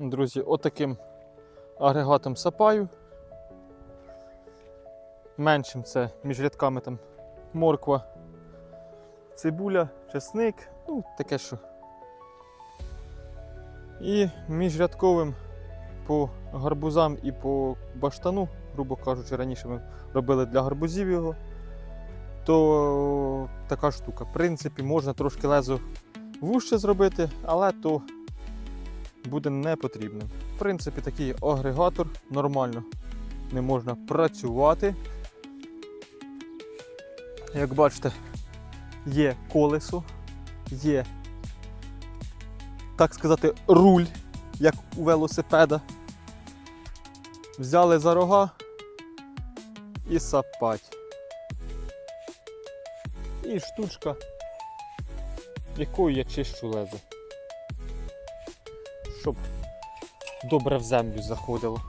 Друзі, отаким агрегатом сапаю. Меншим це між рядками там морква, цибуля, чесник, ну таке що. І міжрядковим по гарбузам і по баштану, грубо кажучи, раніше ми робили для гарбузів його, то така штука. В принципі, можна трошки лезо вужче зробити, але то буде не потрібним. В принципі, такий агрегатор нормально не можна працювати. Як бачите, є колесо, є, так сказати, руль, як у велосипеда. Взяли за рога і сапать. І штучка, якою я чищу лезо. Щоб добре в землю заходило.